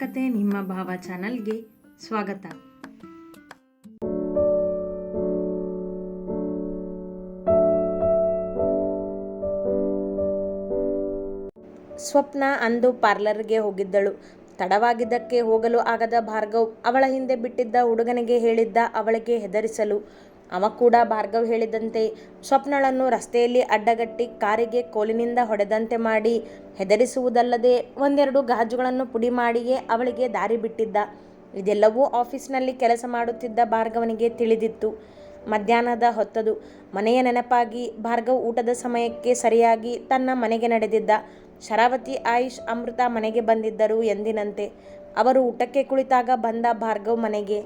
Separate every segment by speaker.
Speaker 1: ಕತೆ ನಿಮ್ಮ ಭಾವ ಚಾನಲ್ಗೆ ಸ್ವಾಗತ.
Speaker 2: ಸ್ವಪ್ನ ಅಂದು ಪಾರ್ಲರ್ಗೆ ಹೋಗಿದ್ದಳು. ತಡವಾಗಿದ್ದಕ್ಕೆ ಹೋಗಲು ಆಗದ ಭಾರ್ಗವ್ ಅವಳ ಹಿಂದೆ ಬಿಟ್ಟಿದ್ದ ಹುಡುಗನಿಗೆ ಹೇಳಿದ್ದ ಅವಳಿಗೆ ಹೆದರಿಸಲು ಅವ ಕೂಡ ಭಾರ್ಗವ್ ಹೇಳಿದಂತೆ ಸ್ವಪ್ನಳನ್ನು ರಸ್ತೆಯಲ್ಲಿ ಅಡ್ಡಗಟ್ಟಿ ಕಾರಿಗೆ ಕೋಲಿನಿಂದ ಹೊಡೆದಂತೆ ಮಾಡಿ ಹೆದರಿಸುವುದಲ್ಲದೆ ಒಂದೆರಡು ಗಾಜುಗಳನ್ನು ಪುಡಿ ಮಾಡಿಯೇ ಅವಳಿಗೆ ದಾರಿ ಬಿಟ್ಟಿದ್ದ. ಇದೆಲ್ಲವೂ ಆಫೀಸ್ನಲ್ಲಿ ಕೆಲಸ ಮಾಡುತ್ತಿದ್ದ ಭಾರ್ಗವನಿಗೆ ತಿಳಿದಿತ್ತು. ಮಧ್ಯಾಹ್ನದ ಹೊತ್ತದು. ಮನೆಯ ನೆನಪಾಗಿ ಭಾರ್ಗವ್ ಊಟದ ಸಮಯಕ್ಕೆ ಸರಿಯಾಗಿ ತನ್ನ ಮನೆಗೆ ನಡೆದಿದ್ದ. ಶರಾವತಿ, ಆಯುಷ್, ಅಮೃತ ಮನೆಗೆ ಬಂದಿದ್ದರು ಎಂದಿನಂತೆ. ಅವರು ಊಟಕ್ಕೆ ಕುಳಿತಾಗ ಬಂದ ಭಾರ್ಗವ್ ಮನೆಗೆ,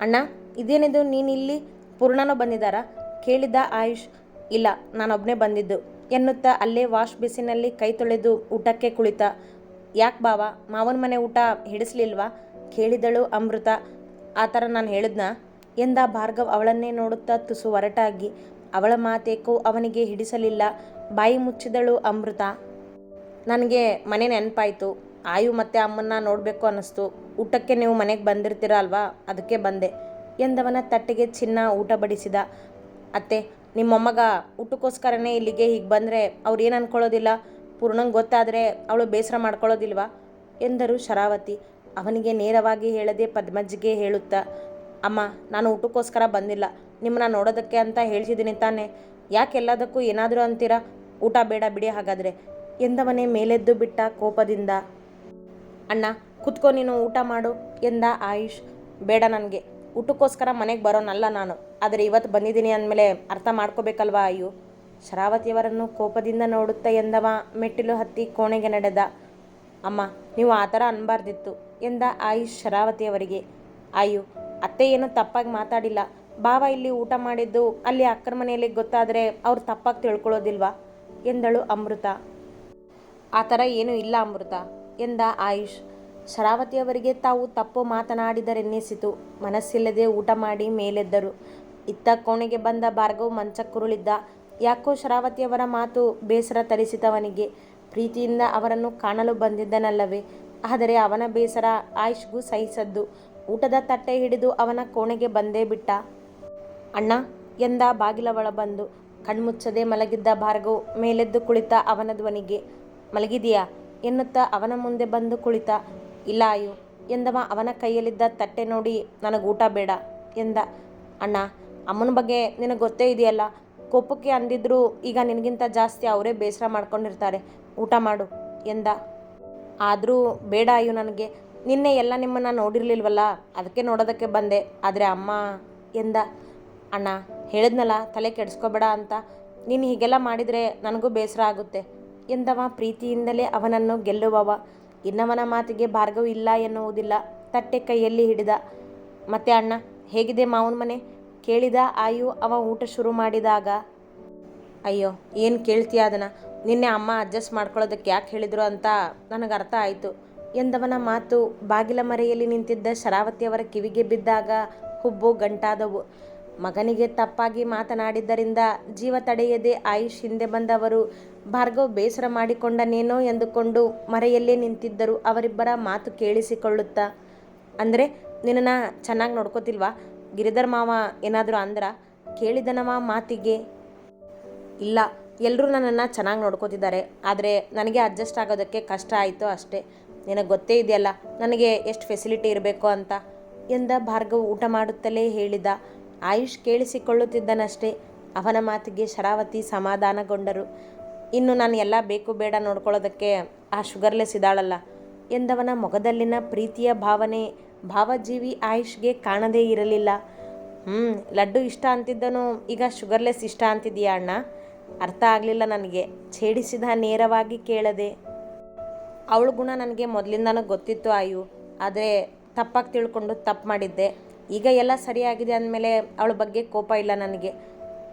Speaker 2: ಅಣ್ಣ, ಇದೇನಿದು ನೀನಿಲ್ಲಿ ಪೂರ್ಣನೂ ಬಂದಿದ್ದಾರ? ಕೇಳಿದ ಆಯುಷ್, ಇಲ್ಲ ನಾನೊಬ್ಬನೇ ಬಂದಿದ್ದು, ಎನ್ನುತ್ತಾ ಅಲ್ಲೇ ವಾಶ್ ಬೇಸಿನಲ್ಲಿ ಕೈ ತೊಳೆದು ಊಟಕ್ಕೆ ಕುಳಿತ. ಯಾಕೆ ಬಾವ, ಮಾವನ ಮನೆ ಊಟ ಹಿಡಿಸ್ಲಿಲ್ವಾ? ಕೇಳಿದಳು ಅಮೃತ. ಆ ಥರ ನಾನು ಹೇಳಿದ್ನ? ಎಂದ ಭಾರ್ಗವ್ ಅವಳನ್ನೇ ನೋಡುತ್ತಾ ತುಸು ಹೊರಟಾಗಿ ಅವಳ ಮಾತೇಕೋ ಅವನಿಗೆ ಹಿಡಿಸಲಿಲ್ಲ, ಬಾಯಿ ಮುಚ್ಚಿದಳು ಅಮೃತ. ನನಗೆ ಮನೆ ನೆನಪಾಯಿತು, ಆಯು ಮತ್ತು ಅಮ್ಮನ್ನ ನೋಡಬೇಕು ಅನ್ನಿಸ್ತು. ಊಟಕ್ಕೆ ನೀವು ಮನೆಗೆ ಬಂದಿರ್ತೀರ ಅಲ್ವಾ? ಅದಕ್ಕೆ ಬಂದೆ. ಎಂದವನ ತಟ್ಟೆಗೆ ಚಿನ್ನ ಊಟ ಬಡಿಸಿದ. ಅತ್ತೆ ನಿಮ್ಮಮ್ಮಗ ಊಟಕ್ಕೋಸ್ಕರನೇ ಇಲ್ಲಿಗೆ ಹೀಗೆ ಬಂದರೆ ಅವ್ರು ಏನು ಅಂದ್ಕೊಳ್ಳೋದಿಲ್ಲ ಪೂರ್ಣಂಗೆ ಗೊತ್ತಾದರೆ ಅವಳು ಬೇಸರ ಮಾಡ್ಕೊಳ್ಳೋದಿಲ್ವಾ? ಎಂದರು ಶರಾವತಿ. ಅವನಿಗೆ ನೇರವಾಗಿ ಹೇಳದೆ ಪದ್ಮಜ್ಜಿಗೆ ಹೇಳುತ್ತಾ, ಅಮ್ಮ, ನಾನು ಊಟಕ್ಕೋಸ್ಕರ ಬಂದಿಲ್ಲ. ನಿಮ್ಮನ್ನ ನೋಡೋದಕ್ಕೆ ಅಂತ ಹೇಳ್ತಿದ್ದೀನಿ ತಾನೆ. ಯಾಕೆ ಎಲ್ಲದಕ್ಕೂ ಏನಾದರೂ ಅಂತೀರಾ? ಊಟ ಬೇಡ ಬಿಡಿ ಹಾಗಾದರೆ. ಎಂದವನೇ ಮೇಲೆದ್ದು ಬಿಟ್ಟ ಕೋಪದಿಂದ, ಅಣ್ಣ, ಕುತ್ಕೊ ನೀನು ಊಟ ಮಾಡು. ಎಂದ ಆಯುಷ್, ಬೇಡ ನನಗೆ. ಊಟಕ್ಕೋಸ್ಕರ ಮನೆಗೆ ಬರೋನಲ್ಲ ನಾನು. ಆದರೆ ಇವತ್ತು ಬಂದಿದ್ದೀನಿ ಅಂದಮೇಲೆ ಅರ್ಥ ಮಾಡ್ಕೋಬೇಕಲ್ವಾ ಅಯ್ಯೋ? ಶರಾವತಿಯವರನ್ನು ಕೋಪದಿಂದ ನೋಡುತ್ತಾ ಎಂದವ ಮೆಟ್ಟಿಲು ಹತ್ತಿ ಕೋಣೆಗೆ ನಡೆದ. ಅಮ್ಮ, ನೀವು ಆ ಥರ ಅನ್ಬಾರ್ದಿತ್ತು ಎಂದ ಆಯುಷ್ ಶರಾವತಿಯವರಿಗೆ. ಅಯ್ಯೋ, ಅತ್ತೆ ಏನು ತಪ್ಪಾಗಿ ಮಾತಾಡಿಲ್ಲ. ಬಾವ ಇಲ್ಲಿ ಊಟ ಮಾಡಿದ್ದು ಅಲ್ಲಿ ಅಕ್ಕರ ಮನೆಯಲ್ಲಿ ಗೊತ್ತಾದರೆ ಅವ್ರು ತಪ್ಪಾಗಿ ತಿಳ್ಕೊಳ್ಳೋದಿಲ್ವಾ? ಎಂದಳು ಅಮೃತ. ಆ ಥರ ಏನೂ ಇಲ್ಲ ಅಮೃತ, ಎಂದ ಆಯುಷ್. ಶರಾವತಿಯವರಿಗೆ ತಾವು ತಪ್ಪು ಮಾತನಾಡಿದರೆನ್ನಿಸಿತು. ಮನಸ್ಸಿಲ್ಲದೆ ಊಟ ಮಾಡಿ ಮೇಲೆದ್ದರು. ಇತ್ತ ಕೋಣೆಗೆ ಬಂದ ಭಾರ್ಗವ್ ಮಂಚಕ್ಕುರುಳಿದ್ದ. ಯಾಕೋ ಶರಾವತಿಯವರ ಮಾತು ಬೇಸರ ತರಿಸಿತವನಿಗೆ ಪ್ರೀತಿಯಿಂದ ಅವರನ್ನು ಕಾಣಲು ಬಂದಿದ್ದನಲ್ಲವೇ. ಆದರೆ ಅವನ ಬೇಸರ ಆಯುಷ್ಗೂ ಸಹಿಸದ್ದು. ಊಟದ ತಟ್ಟೆ ಹಿಡಿದು ಅವನ ಕೋಣೆಗೆ ಬಂದೇ ಬಿಟ್ಟ. ಅಣ್ಣ, ಎಂದ ಬಾಗಿಲ ಒಳ ಬಂದು. ಕಣ್ಮುಚ್ಚದೆ ಮಲಗಿದ್ದ ಭಾರ್ಗವ್ ಮೇಲೆದ್ದು ಕುಳಿತ ಅವನ ಧ್ವನಿಗೆ. ಮಲಗಿದೆಯಾ ಎನ್ನುತ್ತಾ ಅವನ ಮುಂದೆ ಬಂದು ಕುಳಿತ. ಇಲ್ಲ ಆಯು ಎಂದವ ಅವನ ಕೈಯಲ್ಲಿದ್ದ ತಟ್ಟೆ ನೋಡಿ ನನಗೆ ಊಟ ಬೇಡ ಎಂದ. ಅಣ್ಣ, ಅಮ್ಮನ ಬಗ್ಗೆ ನಿನಗೆ ಗೊತ್ತೇ ಇದೆಯಲ್ಲ, ಕೋಪಕ್ಕೆ ಅಂದಿದ್ರು ಈಗ ನಿನಗಿಂತ ಜಾಸ್ತಿ ಅವರೇ ಬೇಸರ ಮಾಡ್ಕೊಂಡಿರ್ತಾರೆ. ಊಟ ಮಾಡು ಎಂದ. ಆದರೂ ಬೇಡ ಅಯ್ಯು ನನಗೆ, ನಿನ್ನೆ ಎಲ್ಲ ನಿಮ್ಮನ್ನು ನೋಡಿರಲಿಲ್ವಲ್ಲ, ಅದಕ್ಕೆ ನೋಡೋದಕ್ಕೆ ಬಂದೆ, ಆದರೆ ಅಮ್ಮ ಎಂದ. ಅಣ್ಣ, ಹೇಳಿದ್ನಲ್ಲ, ತಲೆ ಕೆಡಿಸ್ಕೋಬೇಡ ಅಂತ, ನೀನು ಹೀಗೆಲ್ಲ ಮಾಡಿದರೆ ನನಗೂ ಬೇಸರ ಆಗುತ್ತೆ ಎಂದವ ಪ್ರೀತಿಯಿಂದಲೇ ಅವನನ್ನು ಗೆಲ್ಲುವವ. ಇನ್ನವನ ಮಾತಿಗೆ ಭಾರ್ಗವ ಇಲ್ಲ ಎನ್ನುವುದಿಲ್ಲ. ತಟ್ಟೆ ಕೈಯಲ್ಲಿ ಹಿಡಿದ. ಮತ್ತೆ ಅಣ್ಣ, ಹೇಗಿದೆ ಮಾವನ ಮನೆ? ಕೇಳಿದ ಆಯು ಅವ ಊಟ ಶುರು ಮಾಡಿದಾಗ. ಅಯ್ಯೋ, ಏನು ಕೇಳ್ತೀಯ ಅದನ್ನು? ನಿನ್ನೆ ಅಮ್ಮ ಅಡ್ಜಸ್ಟ್ ಮಾಡ್ಕೊಳ್ಳೋದಕ್ಕೆ ಯಾಕೆ ಹೇಳಿದ್ರು ಅಂತ ನನಗೆ ಅರ್ಥ ಆಯಿತು. ಎಂದವನ ಮಾತು, ಬಾಗಿಲ ಮರೆಯಲ್ಲಿ ನಿಂತಿದ್ದ ಶರಾವತಿಯವರ ಕಿವಿಗೆ ಬಿದ್ದಾಗ ಹುಬ್ಬು ಗಂಟಾದವು. ಮಗನಿಗೆ ತಪ್ಪಾಗಿ ಮಾತನಾಡಿದ್ದರಿಂದ ಜೀವ ತಡೆಯದೆ ಆಯುಷ್ ಹಿಂದೆ ಬಂದವರು, ಭಾರ್ಗವ್, ಬೇಸರ ಮಾಡಿಕೊಂಡನೇನೋ? ಎಂದುಕೊಂಡು ಮರೆಯಲ್ಲೇ ನಿಂತಿದ್ದರು ಅವರಿಬ್ಬರ ಮಾತು ಕೇಳಿಸಿಕೊಳ್ಳುತ್ತಾ. ಅಂದರೆ, ನಿನ್ನನ್ನು ಚೆನ್ನಾಗಿ ನೋಡ್ಕೋತಿಲ್ವಾ? ಗಿರಿಧರ್ ಮಾವ ಏನಾದರೂ ಅಂದ್ರ ಕೇಳಿದನವ ಮಾತಿಗೆ? ಇಲ್ಲ ಎಲ್ಲರೂ ನನ್ನನ್ನು ಚೆನ್ನಾಗಿ ನೋಡ್ಕೋತಿದ್ದಾರೆ, ಆದರೆ ನನಗೆ ಅಡ್ಜಸ್ಟ್ ಆಗೋದಕ್ಕೆ ಕಷ್ಟ ಆಯಿತು ಅಷ್ಟೇ. ನಿನಗೆ ಗೊತ್ತೇ ಇದೆಯಲ್ಲ, ನನಗೆ ಎಷ್ಟು ಫೆಸಿಲಿಟಿ ಇರಬೇಕು ಅಂತ? ಎಂದ ಭಾರ್ಗವ್ ಊಟ ಮಾಡುತ್ತಲೇ ಹೇಳಿದ ಆಯುಷ್ ಕೇಳಿಸಿಕೊಳ್ಳುತ್ತಿದ್ದನಷ್ಟೇ. ಅವನ ಮಾತಿಗೆ ಶರಾವತಿ ಸಮಾಧಾನಗೊಂಡರು. ಇನ್ನು ನಾನು ಎಲ್ಲ ಬೇಕು ಬೇಡ ನೋಡ್ಕೊಳ್ಳೋದಕ್ಕೆ ಆ ಶುಗರ್ಲೆಸ್ ಇದ್ದಾಳಲ್ಲ ಎಂದವನ ಮೊಗದಲ್ಲಿನ ಪ್ರೀತಿಯ ಭಾವನೆ ಭಾವಜೀವಿ ಆಯುಷ್ಗೆ ಕಾಣದೇ ಇರಲಿಲ್ಲ. ಹ್ಞೂ ಲಡ್ಡು ಇಷ್ಟ ಅಂತಿದ್ದನು, ಈಗ ಶುಗರ್ಲೆಸ್ ಇಷ್ಟ ಅಂತಿದೆಯಾ ಅಣ್ಣ? ಅರ್ಥ ಆಗಲಿಲ್ಲ ನನಗೆ. ಛೇಡಿಸಿದ ನೇರವಾಗಿ ಕೇಳದೆ, ಅವಳ ಗುಣ ನನಗೆ ಮೊದಲಿಂದನೂ ಗೊತ್ತಿತ್ತು ಆಯು, ಆದರೆ ತಪ್ಪಾಗಿ ತಿಳ್ಕೊಂಡು ತಪ್ಪು ಮಾಡಿದ್ದೆ. ಈಗ ಎಲ್ಲ ಸರಿಯಾಗಿದೆ ಅಂದಮೇಲೆ ಅವಳ ಬಗ್ಗೆ ಕೋಪ ಇಲ್ಲ ನನಗೆ.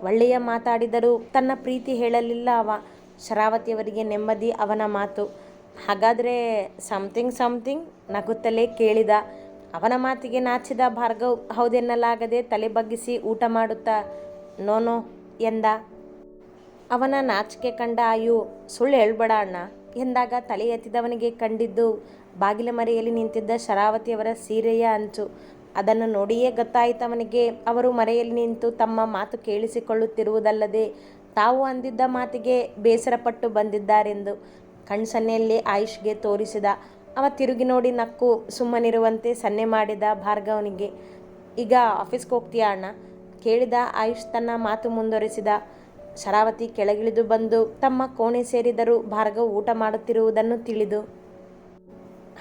Speaker 2: ಒಳ್ಳೆಯ ಮಾತಾಡಿದರೂ ತನ್ನ ಪ್ರೀತಿ ಹೇಳಲಿಲ್ಲ ಅವ. ಶರಾವತಿಯವರಿಗೆ ನೆಮ್ಮದಿ ಅವನ ಮಾತು. ಹಾಗಾದರೆ ಸಮಥಿಂಗ್ ಸಮಥಿಂಗ್ ನಗುತ್ತಲೇ ಕೇಳಿದ. ಅವನ ಮಾತಿಗೆ ನಾಚಿದ ಭಾರ್ಗವ್ ಹೌದೆನ್ನಲಾಗದೆ ತಲೆ ಬಗ್ಗಿಸಿ ಊಟ ಮಾಡುತ್ತಾ ನೋನೋ ಎಂದ. ಅವನ ನಾಚಿಕೆ ಕಂಡ ಆಯು, ಸುಳ್ಳು ಹೇಳ್ಬೇಡ ಅಣ್ಣ ಎಂದಾಗ ತಲೆ ಎತ್ತಿದವನಿಗೆ ಕಂಡಿದ್ದು, ಬಾಗಿಲ ಮರೆಯಲ್ಲಿ ನಿಂತಿದ್ದ ಶರಾವತಿಯವರ ಸೀರೆಯ ಅಂಚು. ಅದನ್ನು ನೋಡಿಯೇ ಗೊತ್ತಾಯಿತವನಿಗೆ. ಅವರು ಮರೆಯಲ್ಲಿ ನಿಂತು ತಮ್ಮ ಮಾತು ಕೇಳಿಸಿಕೊಳ್ಳುತ್ತಿರುವುದಲ್ಲದೆ ತಾವು ಅಂದಿದ್ದ ಮಾತಿಗೆ ಬೇಸರಪಟ್ಟು ಬಂದಿದ್ದಾರೆಂದು ಕಣ್ಸನ್ನೆಯಲ್ಲಿ ಆಯುಷ್ಗೆ ತೋರಿಸಿದ. ಅವ ತಿರುಗಿ ನೋಡಿ ನಕ್ಕು ಸುಮ್ಮನಿರುವಂತೆ ಸನ್ನೆ ಮಾಡಿದ ಭಾರ್ಗವನಿಗೆ, ಈಗ ಆಫೀಸ್ಗೆ ಹೋಗ್ತೀಯಾ ಅಣ್ಣ? ಕೇಳಿದ ಆಯುಷ್ ತನ್ನ ಮಾತು ಮುಂದುವರೆಸಿದ. ಶರಾವತಿ ಕೆಳಗಿಳಿದು ಬಂದು ತಮ್ಮ ಕೋಣೆ ಸೇರಿದರು ಭಾರ್ಗವ್ ಊಟ ಮಾಡುತ್ತಿರುವುದನ್ನು ತಿಳಿದು,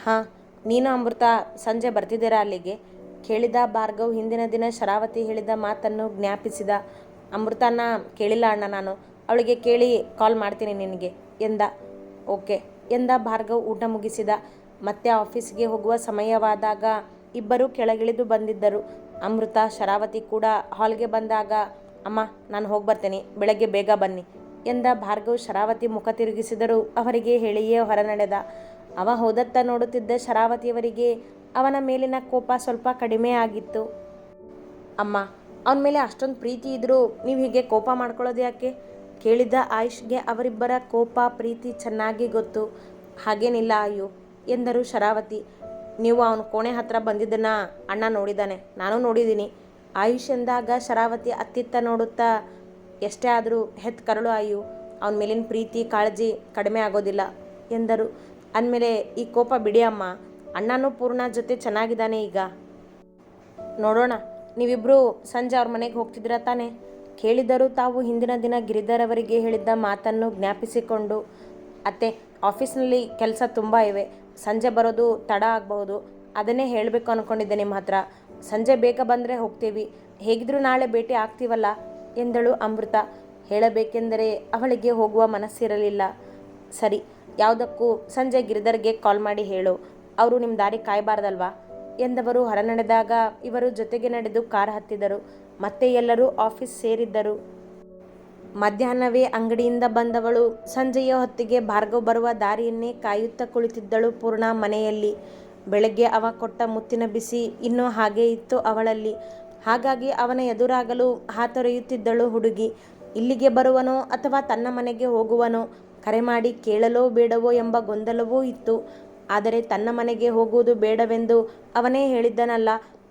Speaker 2: ಹಾಂ, ನೀನು ಅಮೃತ, ಸಂಜೆ ಬರ್ತಿದ್ದೀರಾ ಅಲ್ಲಿಗೆ? ಕೇಳಿದ ಭಾರ್ಗವ್ ಹಿಂದಿನ ದಿನ ಶರಾವತಿ ಹೇಳಿದ ಮಾತನ್ನು ಜ್ಞಾಪಿಸಿದ ಅಮೃತನ, ಕೇಳಿಲ್ಲ ಅಣ್ಣ ನಾನು. ಅವಳಿಗೆ ಕೇಳಿ ಕಾಲ್ ಮಾಡ್ತೀನಿ ನಿನಗೆ ಎಂದ. ಓಕೆ ಎಂದ ಭಾರ್ಗವ್ ಊಟ ಮುಗಿಸಿದ. ಮತ್ತೆ ಆಫೀಸ್ಗೆ ಹೋಗುವ ಸಮಯವಾದಾಗ ಇಬ್ಬರು ಕೆಳಗಿಳಿದು ಬಂದಿದ್ದರು. ಅಮೃತ, ಶರಾವತಿ ಕೂಡ ಹಾಲ್ಗೆ ಬಂದಾಗ, ಅಮ್ಮ, ನಾನು ಹೋಗಿ ಬರ್ತೇನೆ, ಬೆಳಗ್ಗೆ ಬೇಗ ಬನ್ನಿ ಎಂದ ಭಾರ್ಗವ್ ಶರಾವತಿ ಮುಖ ತಿರುಗಿಸಿದರು ಅವರಿಗೆ ಹೇಳಿಯೇ ಹೊರನಡೆದ. ಅವ ಹೋದತ್ತ ನೋಡುತ್ತಿದ್ದ ಶರಾವತಿಯವರಿಗೆ ಅವನ ಮೇಲಿನ ಕೋಪ ಸ್ವಲ್ಪ ಕಡಿಮೆ ಆಗಿತ್ತು. ಅಮ್ಮ, ಅವನ ಮೇಲೆ ಅಷ್ಟೊಂದು ಪ್ರೀತಿ ಇದ್ದರೂ ನೀವು ಹೀಗೆ ಕೋಪ ಮಾಡ್ಕೊಳ್ಳೋದು ಯಾಕೆ? ಕೇಳಿದ ಆಯುಷ್ಗೆ ಅವರಿಬ್ಬರ ಕೋಪ, ಪ್ರೀತಿ ಚೆನ್ನಾಗಿ ಗೊತ್ತು. ಹಾಗೇನಿಲ್ಲ ಅಯ್ಯೋ, ಎಂದರು ಶರಾವತಿ. ನೀವು ಅವನ ಕೋಣೆ ಹತ್ರ ಬಂದಿದ್ದನ್ನ ಅಣ್ಣ ನೋಡಿದ್ದಾನೆ ನಾನು ನೋಡಿದ್ದೀನಿ. ಆಯುಷ್ ಎಂದಾಗ ಶರಾವತಿ ಅತ್ತಿತ್ತ ನೋಡುತ್ತಾ, ಎಷ್ಟೇ ಆದರೂ ಹೆತ್ ಕರಳು ಆಯು ಅವನ ಮೇಲಿನ ಪ್ರೀತಿ, ಕಾಳಜಿ ಕಡಿಮೆ ಆಗೋದಿಲ್ಲ, ಎಂದರು. ಅಂದಮೇಲೆ, ಈ ಕೋಪ ಬಿಡಿ ಅಮ್ಮ ಅಣ್ಣನೂ ಪೂರ್ಣ ಜೊತೆ ಚೆನ್ನಾಗಿದ್ದಾನೆ ಈಗ. ನೋಡೋಣ ನೀವಿಬ್ಬರು ಸಂಜೆ ಅವ್ರ ಮನೆಗೆ ಹೋಗ್ತಿದ್ದೀರ ತಾನೆ? ಕೇಳಿದರೂ ತಾವು ಹಿಂದಿನ ದಿನ ಗಿರಿಧರ್ ಅವರಿಗೆ ಹೇಳಿದ್ದ ಮಾತನ್ನು ಜ್ಞಾಪಿಸಿಕೊಂಡು, ಅತ್ತೆ, ಆಫೀಸ್ನಲ್ಲಿ ಕೆಲಸ ತುಂಬ ಇವೆ. ಸಂಜೆ ಬರೋದು ತಡ ಆಗಬಹುದು. ಅದನ್ನೇ ಹೇಳಬೇಕು ಅಂದ್ಕೊಂಡಿದ್ದೆ ನಿಮ್ಮ ಹತ್ರ. ಸಂಜೆ ಬೇಗ ಬಂದರೆ ಹೋಗ್ತೀವಿ. ಹೇಗಿದ್ರೂ ನಾಳೆ ಭೇಟಿ ಆಗ್ತೀವಲ್ಲ? ಎಂದಳು ಅಮೃತ. ಹೇಳಬೇಕೆಂದರೆ ಅವಳಿಗೆ ಹೋಗುವ ಮನಸ್ಸಿರಲಿಲ್ಲ. ಸರಿ, ಯಾವುದಕ್ಕೂ ಸಂಜೆ ಗಿರಿಧರ್ಗೆ ಕಾಲ್ ಮಾಡಿ ಹೇಳು. ಅವರು ನಿಮ್ಮ ದಾರಿ ಕಾಯಬಾರ್ದಲ್ವಾ? ಎಂದವರು ಹೊರನಡೆದಾಗ ಇವರು ಜೊತೆಗೆ ನಡೆದು ಕಾರ್ ಹತ್ತಿದರು. ಮತ್ತೆ ಎಲ್ಲರೂ ಆಫೀಸ್ ಸೇರಿದ್ದರು. ಮಧ್ಯಾಹ್ನವೇ ಅಂಗಡಿಯಿಂದ ಬಂದವಳು ಸಂಜೆಯ ಹೊತ್ತಿಗೆ ಭಾರ್ಗವ್ ಬರುವ ದಾರಿಯನ್ನೇ ಕಾಯುತ್ತಾ ಕುಳಿತಿದ್ದಳು ಪೂರ್ಣ ಮನೆಯಲ್ಲಿ. ಬೆಳಗ್ಗೆ ಅವ ಕೊಟ್ಟ ಮುತ್ತಿನ ಬಿಸಿ ಇನ್ನೂ ಹಾಗೆ ಇತ್ತು ಅವಳಲ್ಲಿ. ಹಾಗಾಗಿ ಅವನ ಎದುರಾಗಲು ಹಾತೊರೆಯುತ್ತಿದ್ದಳು ಹುಡುಗಿ. ಇಲ್ಲಿಗೆ ಬರುವನೋ ಅಥವಾ ತನ್ನ ಮನೆಗೆ ಹೋಗುವನೋ? ಕರೆ ಮಾಡಿ ಕೇಳಲೋ ಬೇಡವೋ ಎಂಬ ಗೊಂದಲವೂ ಇತ್ತು. ಆದರೆ ತನ್ನ ಮನೆಗೆ ಹೋಗುವುದು ಬೇಡವೆಂದು ಅವನೇ ಹೇಳಿದ್ದನಲ್ಲ.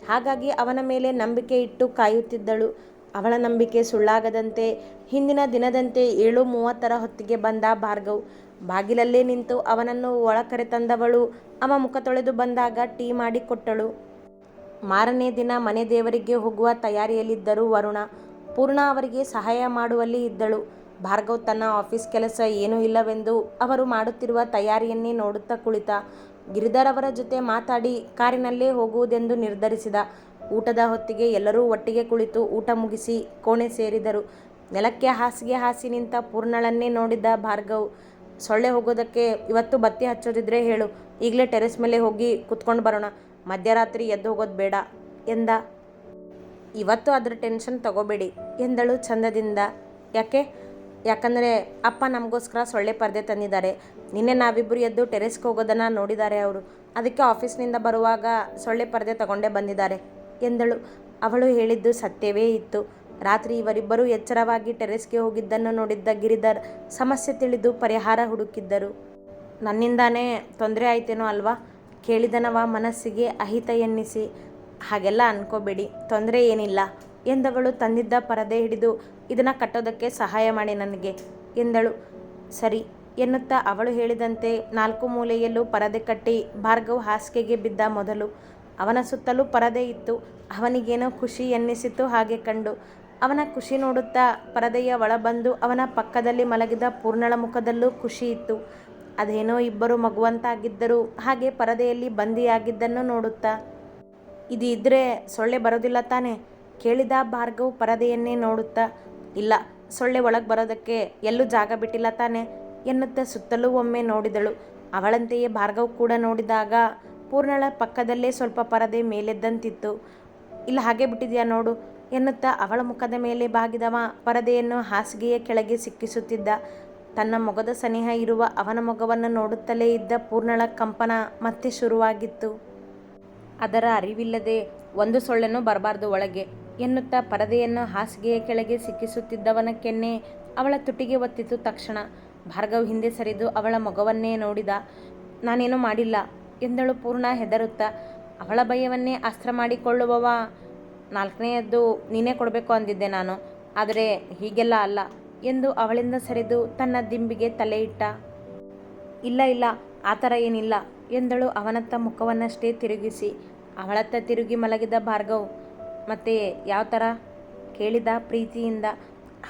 Speaker 2: ಹಾಗಾಗಿ ಅವನ ಮೇಲೆ ನಂಬಿಕೆ ಇಟ್ಟು ಕಾಯುತ್ತಿದ್ದಳು. ಅವಳ ನಂಬಿಕೆ ಸುಳ್ಳಾಗದಂತೆ ಹಿಂದಿನ ದಿನದಂತೆ ಏಳು ಮೂವತ್ತರ ಹೊತ್ತಿಗೆ ಬಂದ ಭಾರ್ಗವ್. ಬಾಗಿಲಲ್ಲೇ ನಿಂತು ಅವನನ್ನು ಒಳ ಕರೆ ತಂದವಳು. ಅವ ಮುಖ ತೊಳೆದು ಬಂದಾಗ ಟೀ ಮಾಡಿ ಕೊಟ್ಟಳು. ಮಾರನೇ ದಿನ ಮನೆ ದೇವರಿಗೆ ಹೋಗುವ ತಯಾರಿಯಲ್ಲಿದ್ದರು ವರುಣ, ಪೂರ್ಣ ಅವರಿಗೆ ಸಹಾಯ ಮಾಡುವಲ್ಲಿ ಇದ್ದಳು. ಭಾರ್ಗವ್ ತನ್ನ ಆಫೀಸ್ ಕೆಲಸ ಏನೂ ಇಲ್ಲವೆಂದು ಅವರು ಮಾಡುತ್ತಿರುವ ತಯಾರಿಯನ್ನೇ ನೋಡುತ್ತಾ ಕುಳಿತ. ಗಿರಿಧರ್ ಅವರ ಜೊತೆ ಮಾತಾಡಿ ಕಾರಿನಲ್ಲೇ ಹೋಗುವುದೆಂದು ನಿರ್ಧರಿಸಿದ. ಊಟದ ಹೊತ್ತಿಗೆ ಎಲ್ಲರೂ ಒಟ್ಟಿಗೆ ಕುಳಿತು ಊಟ ಮುಗಿಸಿ ಕೋಣೆ ಸೇರಿದರು. ನೆಲಕ್ಕೆ ಹಾಸಿಗೆ ಹಾಸಿ ನಿಂತ ಪೂರ್ಣಳನ್ನೇ ನೋಡಿದ ಭಾರ್ಗವ್, ಸೊಳ್ಳೆ ಹೋಗೋದಕ್ಕೆ ಇವತ್ತು ಬತ್ತಿ ಹಚ್ಚೋದಿದ್ರೆ ಹೇಳು, ಈಗಲೇ ಟೆರೆಸ್ ಮೇಲೆ ಹೋಗಿ ಕುತ್ಕೊಂಡು ಬರೋಣ, ಮಧ್ಯರಾತ್ರಿ ಎದ್ದು ಹೋಗೋದು ಬೇಡ ಎಂದ. ಇವತ್ತು ಅದರ ಟೆನ್ಷನ್ ತಗೋಬೇಡಿ ಎಂದಳು ಚಂದದಿಂದ. ಯಾಕೆ? ಯಾಕಂದರೆ ಅಪ್ಪ ನಮಗೋಸ್ಕರ ಸೊಳ್ಳೆ ಪರದೆ ತಂದಿದ್ದಾರೆ. ನಿನ್ನೆ ನಾವಿಬ್ಬರು ಎದ್ದು ಟೆರೆಸ್ಗೆ ಹೋಗೋದನ್ನು ನೋಡಿದ್ದಾರೆ ಅವರು. ಅದಕ್ಕೆ ಆಫೀಸ್ನಿಂದ ಬರುವಾಗ ಸೊಳ್ಳೆ ಪರದೆ ತಗೊಂಡೇ ಬಂದಿದ್ದಾರೆ ಎಂದಳು. ಅವಳು ಹೇಳಿದ್ದು ಸತ್ಯವೇ ಇತ್ತು. ರಾತ್ರಿ ಇವರಿಬ್ಬರೂ ಎಚ್ಚರವಾಗಿ ಟೆರೆಸ್ಗೆ ಹೋಗಿದ್ದನ್ನು ನೋಡಿದ್ದ ಗಿರಿಧರ್ ಸಮಸ್ಯೆ ತಿಳಿದು ಪರಿಹಾರ ಹುಡುಕಿದ್ದರು. ನನ್ನಿಂದಾನೇ ತೊಂದರೆ ಆಯ್ತೇನೋ ಅಲ್ವಾ? ಕೇಳಿದನವ ಮನಸ್ಸಿಗೆ ಅಹಿತ ಎನ್ನಿಸಿ, ಹಾಗೆಲ್ಲ ಅನ್ಕೋಬೇಡಿ, ತೊಂದರೆ ಏನಿಲ್ಲ ಎಂದವಳು ತಂದಿದ್ದ ಪರದೆ ಹಿಡಿದು ಇದನ್ನು ಕಟ್ಟೋದಕ್ಕೆ ಸಹಾಯ ಮಾಡಿ ನನಗೆ ಎಂದಳು. ಸರಿ ಎನ್ನುತ್ತಾ ಅವಳು ಹೇಳಿದಂತೆ ನಾಲ್ಕು ಮೂಲೆಯಲ್ಲೂ ಪರದೆ ಕಟ್ಟಿ ಭಾರ್ಗವ್ ಹಾಸಿಗೆಗೆ ಬಿದ್ದ ಮೊದಲು. ಅವನ ಸುತ್ತಲೂ ಪರದೆ ಇತ್ತು. ಅವನಿಗೇನೋ ಖುಷಿ ಎನ್ನಿಸಿತು ಹಾಗೆ ಕಂಡು. ಅವನ ಖುಷಿ ನೋಡುತ್ತಾ ಪರದೆಯ ಒಳಬಂದು ಅವನ ಪಕ್ಕದಲ್ಲಿ ಮಲಗಿದ ಪೂರ್ಣಳ ಮುಖದಲ್ಲೂ ಖುಷಿ ಇತ್ತು. ಅದೇನೋ ಇಬ್ಬರು ಮಗುವಂತಾಗಿದ್ದರು ಹಾಗೆ ಪರದೆಯಲ್ಲಿ ಬಂದಿಯಾಗಿದ್ದನ್ನು ನೋಡುತ್ತಾ. ಇದು ಇದ್ರೆ ಸೊಳ್ಳೆ ಬರೋದಿಲ್ಲ ತಾನೆ? ಕೇಳಿದ ಭಾರ್ಗವ್ ಪರದೆಯನ್ನೇ ನೋಡುತ್ತಾ. ಇಲ್ಲ, ಸೊಳ್ಳೆ ಒಳಗೆ ಬರೋದಕ್ಕೆ ಎಲ್ಲೂ ಜಾಗ ಬಿಟ್ಟಿಲ್ಲ ತಾನೆ ಎನ್ನುತ್ತಾ ಸುತ್ತಲೂ ಒಮ್ಮೆ ನೋಡಿದಳು. ಅವಳಂತೆಯೇ ಭಾರ್ಗವ್ ಕೂಡ ನೋಡಿದಾಗ ಪೂರ್ಣಳ ಪಕ್ಕದಲ್ಲೇ ಸ್ವಲ್ಪ ಪರದೆ ಮೇಲೆದ್ದಂತಿತ್ತು. ಇಲ್ಲ, ಹಾಗೆ ಬಿಟ್ಟಿದ್ಯಾ ನೋಡು ಎನ್ನುತ್ತಾ ಅವಳ ಮುಖದ ಮೇಲೆ ಬಾಗಿದವ ಪರದೆಯನ್ನು ಹಾಸಿಗೆಯ ಕೆಳಗೆ ಸಿಕ್ಕಿಸುತ್ತಿದ್ದ. ತನ್ನ ಮೊಗದ ಸನಿಹ ಇರುವ ಅವನ ಮೊಗವನ್ನು ನೋಡುತ್ತಲೇ ಇದ್ದ ಪೂರ್ಣಳ ಕಂಪನ ಮತ್ತೆ ಶುರುವಾಗಿತ್ತು. ಅದರ ಅರಿವಿಲ್ಲದೆ ಒಂದು ಸೊಳ್ಳೆನೂ ಬರಬಾರ್ದು ಒಳಗೆ. ಎನ್ನುತ್ತಾ ಪರದೆಯನ್ನು ಹಾಸಿಗೆಯ ಕೆಳಗೆ ಸಿಕ್ಕಿಸುತ್ತಿದ್ದವನ ಕೆನ್ನೆ ಅವಳ ತುಟಿಗೆ ಒತ್ತಿತು ತಕ್ಷಣ. ಭಾರ್ಗವ್ ಹಿಂದೆ ಸರಿದು ಅವಳ ಮೊಗವನ್ನೇ ನೋಡಿದ, ನಾನೇನೂ ಮಾಡಿಲ್ಲ ಎಂದಳು ಪೂರ್ಣ ಹೆದರುತ್ತಾ. ಅವಳ ಭಯವನ್ನೇ ಅಸ್ತ್ರ ಮಾಡಿಕೊಳ್ಳುವವ? ನಾಲ್ಕನೆಯದ್ದು ನೀನೇ ಕೊಡಬೇಕು ಅಂದಿದ್ದೆ ನಾನು. ಆದರೆ ಹೀಗೆಲ್ಲ ಅಲ್ಲ ಎಂದು ಅವಳಿಂದ ಸರಿದು ತನ್ನ ದಿಂಬಿಗೆ ತಲೆ ಇಟ್ಟ. ಇಲ್ಲ ಇಲ್ಲ, ಆ ಥರ ಏನಿಲ್ಲ ಎಂದಳು ಅವನತ್ತ ಮುಖವನ್ನಷ್ಟೇ ತಿರುಗಿಸಿ. ಅವಳತ್ತ ತಿರುಗಿ ಮಲಗಿದ ಭಾರ್ಗವ್ ಮತ್ತೆ ಯಾವ ಥರ ಕೇಳಿದ ಪ್ರೀತಿಯಿಂದ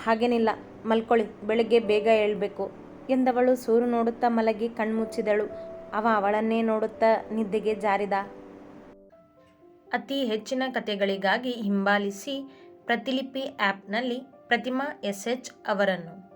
Speaker 2: ಹಾಗೇನಿಲ್ಲ. ಮಲ್ಕೊಳ್ಳಿ, ಬೆಳಗ್ಗೆ ಬೇಗ ಏಳಬೇಕು ಎಂದವಳು ಸೂರು ನೋಡುತ್ತಾ ಮಲಗಿ ಕಣ್ಮುಚ್ಚಿದಳು. ಅವ ಅವಳನ್ನೇ ನೋಡುತ್ತಾ ನಿದ್ದೆಗೆ ಜಾರಿದ. ಅತಿ ಹೆಚ್ಚಿನ ಕಥೆಗಳಿಗಾಗಿ ಹಿಂಬಾಲಿಸಿ ಪ್ರತಿಲಿಪಿ ಆ್ಯಪ್ನಲ್ಲಿ ಪ್ರತಿಮಾ ಎಸ್ ಎಚ್ ಅವರನ್ನು.